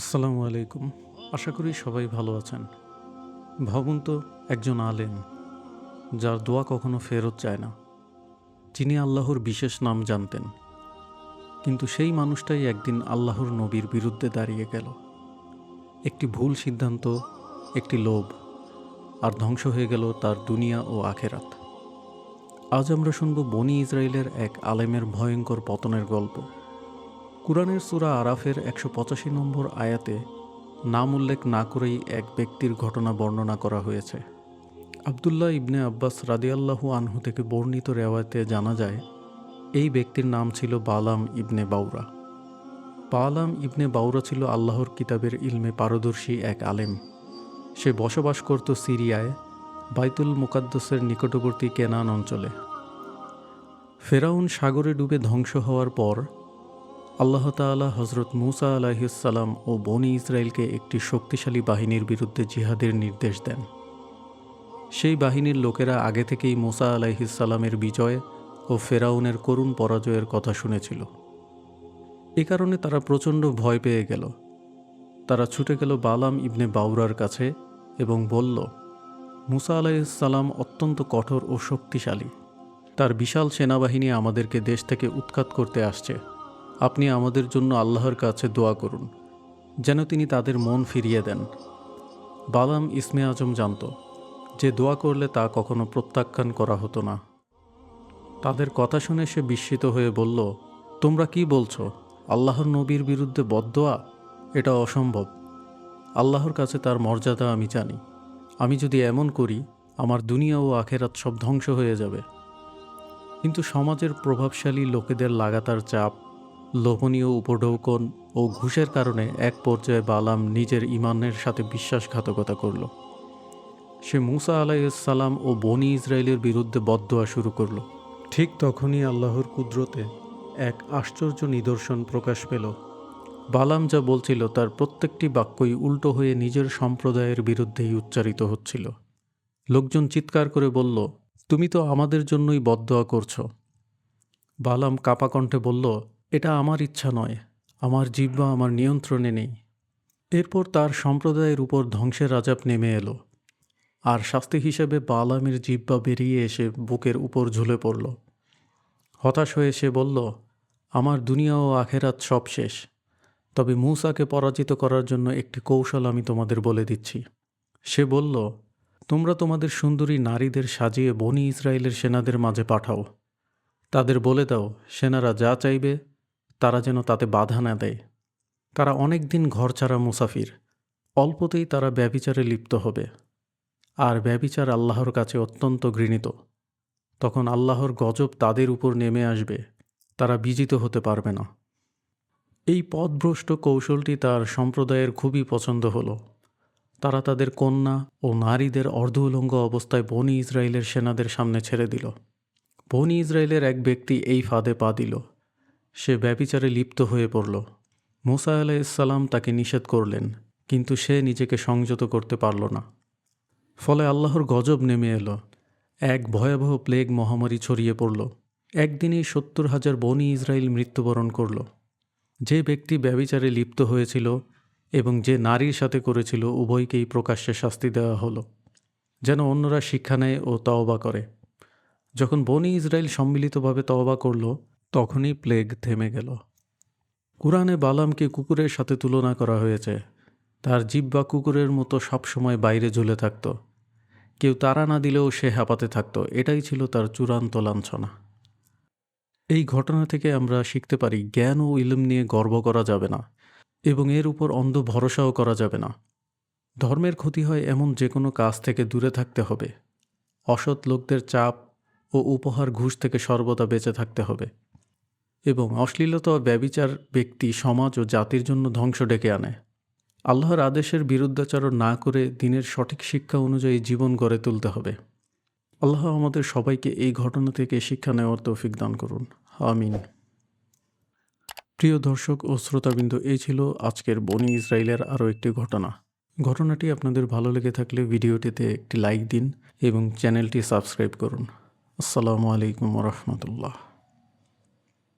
আসসালামু আলাইকুম। আশা করি সবাই ভালো আছেন। ভাবুন তো, একজন আলেম, যার দোয়া কখনো ফেরত যায় না। যিনি আল্লাহর বিশেষ নাম জানতেন। কিন্তু সেই মানুষটাই একদিন আল্লাহর নবীর বিরুদ্ধে দাঁড়িয়ে গেল। একটি ভুল সিদ্ধান্ত, একটি লোভ, আর ধ্বংস হয়ে গেল তার দুনিয়া ও আখেরাত। আজ আমরা শুনব বনি ইসরায়েলের এক আলেমের ভয়ঙ্কর পতনের গল্প। কুরআনের সূরা আরাফের একশো পঁচাশি নম্বর আয়াতে নাম উল্লেখ না করেই এক ব্যক্তির ঘটনা বর্ণনা করা হয়েছে। আবদুল্লাহ ইবনে আব্বাস রাদিয়াল্লাহু আনহু থেকে বর্ণিত রেওয়ায়তে জানা যায়, এই ব্যক্তির নাম ছিল বালাম ইবনে বাউরা বালাম ইবনে বাউরা ছিল আল্লাহর কিতাবের ইলমে পারদর্শী এক আলেম। সে বসবাস করত সিরিয়ায়, বাইতুল মুকাদ্দসের নিকটবর্তী কেনান অঞ্চলে। ফেরাউন সাগরে ডুবে ধ্বংস হওয়ার পর আল্লাহ তাআলা হজরত মুসা আলাহিসাল্লাম ও বনি ইসরায়েলকে একটি শক্তিশালী বাহিনীর বিরুদ্ধে জিহাদের নির্দেশ দেন। সেই বাহিনীর লোকেরা আগে থেকেই মুসা আলাইহিসাল্লামের বিজয় ও ফেরাউনের করুণ পরাজয়ের কথা শুনেছিল। এ কারণে তারা প্রচণ্ড ভয় পেয়ে গেল। তারা ছুটে গেল বালাম ইবনে বাউরার কাছে এবং বলল, মুসা আলাইসাল্লাম অত্যন্ত কঠোর ও শক্তিশালী। তার বিশাল সেনাবাহিনী আমাদেরকে দেশ থেকে উৎখাত করতে আসছে। আপনি আমাদের জন্য আল্লাহর কাছে দোয়া করুন, যেন তিনি তাদের মন ফিরিয়ে দেন। বালাম ইসমে আজম জানত, যে দোয়া করলে তা কখনো প্রত্যাখ্যান করা হতো না। তাদের কথা শুনে সে বিস্মিত হয়ে বলল, তোমরা কি বলছো? আল্লাহর নবীর বিরুদ্ধে বদদোয়া? এটা অসম্ভব। আল্লাহর কাছে তার মর্যাদা আমি জানি। আমি যদি এমন করি, আমার দুনিয়া ও আখেরাত সব ধ্বংস হয়ে যাবে। কিন্তু সমাজের প্রভাবশালী লোকেদের লাগাতার চাপ লোভনীয় উপঢৌকন ও ঘুষের কারণে এক পর্যায়ে বালাম নিজের ইমানের সাথে বিশ্বাসঘাতকতা করল। সে মুসা আলাইসাল্লাম ও বনি ইসরায়েলের বিরুদ্ধে বদদোয়া শুরু করল। ঠিক তখনই আল্লাহর কুদরতে এক আশ্চর্য নিদর্শন প্রকাশ পেল। বালাম যা বলছিল তার প্রত্যেকটি বাক্যই উল্টো হয়ে নিজের সম্প্রদায়ের বিরুদ্ধেই উচ্চারিত হচ্ছিল। লোকজন চিৎকার করে বলল, তুমি তো আমাদের জন্যই বদদোয়া করছ। বালাম কাপা কণ্ঠে বলল এটা আমার ইচ্ছা নয়। আমার জিহ্বা আমার নিয়ন্ত্রণে নেই। এরপর তার সম্প্রদায়ের উপর ধ্বংসের আজাব নেমে এলো। আর শাস্তি হিসেবে বালামের জিহ্বা বেরিয়ে এসে বুকের উপর ঝুলে পড়ল। হতাশ হয়ে সে বলল, আমার দুনিয়া ও আখেরাত সব শেষ। তবে মূসাকে পরাজিত করার জন্য একটি কৌশল আমি তোমাদের বলে দিচ্ছি। সে বলল, তোমরা তোমাদের সুন্দরী নারীদের সাজিয়ে বনি ইসরায়েলের সেনাদের মাঝে পাঠাও। তাদের বলে দাও, সেনারা যা চাইবে তারা যেন তাতে বাধা না দেয়। তারা অনেক দিন ঘর ছাড়া মুসাফির। অল্পতেই তারা ব্যবিচারে লিপ্ত হবে। আর ব্যবিচার আল্লাহর কাছে অত্যন্ত ঘৃণিত। তখন আল্লাহর গজব তাদের উপর নেমে আসবে, তারা বিজিত হতে পারবে না। এই পথভ্রষ্ট কৌশলটি তার সম্প্রদায়ের খুবই পছন্দ হলো। তারা তাদের কন্যা ও নারীদের অর্ধ উলঙ্গ অবস্থায় বনি ইসরায়েলের সেনাদের সামনে ছেড়ে দিল। বনি ইসরায়েলের এক ব্যক্তি এই ফাঁদে পা দিল। সে ব্যবিচারে লিপ্ত হয়ে পড়ল। মুসা আলাইসাল্লাম তাকে নিষেধ করলেন, কিন্তু সে নিজেকে সংযত করতে পারল না। ফলে আল্লাহর গজব নেমে এলো। এক ভয়াবহ প্লেগ মহামারী ছড়িয়ে পড়ল। একদিনেই সত্তর হাজার বনি ইসরায়েল মৃত্যুবরণ করল। যে ব্যক্তি ব্যবিচারে লিপ্ত হয়েছিল এবং যে নারীর সাথে করেছিল উভয়কেই প্রকাশ্যে শাস্তি দেওয়া হলো, যেন অন্যরা শিক্ষা নেয় ও তওবা করে। যখন বনি ইসরায়েল সম্মিলিতভাবে তওবা করল তখনই প্লেগ থেমে গেল। কুরআনে বালামকে কুকুরের সাথে তুলনা করা হয়েছে। তার জিব্বা কুকুরের মতো সবসময় বাইরে ঝুলে থাকত। কেউ তারা না দিলেও সে হাঁপাতে থাকত। এটাই ছিল তার চূড়ান্ত লাঞ্ছনা। এই ঘটনা থেকে আমরা শিখতে পারি, জ্ঞান ও ইলম নিয়ে গর্ব করা যাবে না এবং এর উপর অন্ধ ভরসাও করা যাবে না। ধর্মের ক্ষতি হয় এমন যে কোনো কাজ থেকে দূরে থাকতে হবে। অসৎ লোকদের চাপ ও উপহার ঘুষ থেকে সর্বদা বেঁচে থাকতে হবে। এবং অশ্লীলতা ও ব্যবিচার ব্যক্তি, সমাজ ও জাতির জন্য ধ্বংস ডেকে আনে। আল্লাহর আদেশের বিরুদ্ধাচরণ না করে দিনের সঠিক শিক্ষা অনুযায়ী জীবন গড়ে তুলতে হবে। আল্লাহ আমাদের সবাইকে এই ঘটনা থেকে শিক্ষা নেওয়ার তৌফিক দান করুন। আমিন। প্রিয় দর্শক ও শ্রোতাবিন্দু, এই ছিল আজকের বনি ইসরায়েলের আরও একটি ঘটনা। ঘটনাটি আপনাদের ভালো লেগে থাকলে ভিডিওটিতে একটি লাইক দিন এবং চ্যানেলটি সাবস্ক্রাইব করুন। আসসালামু আলাইকুম রহমতুল্লাহ।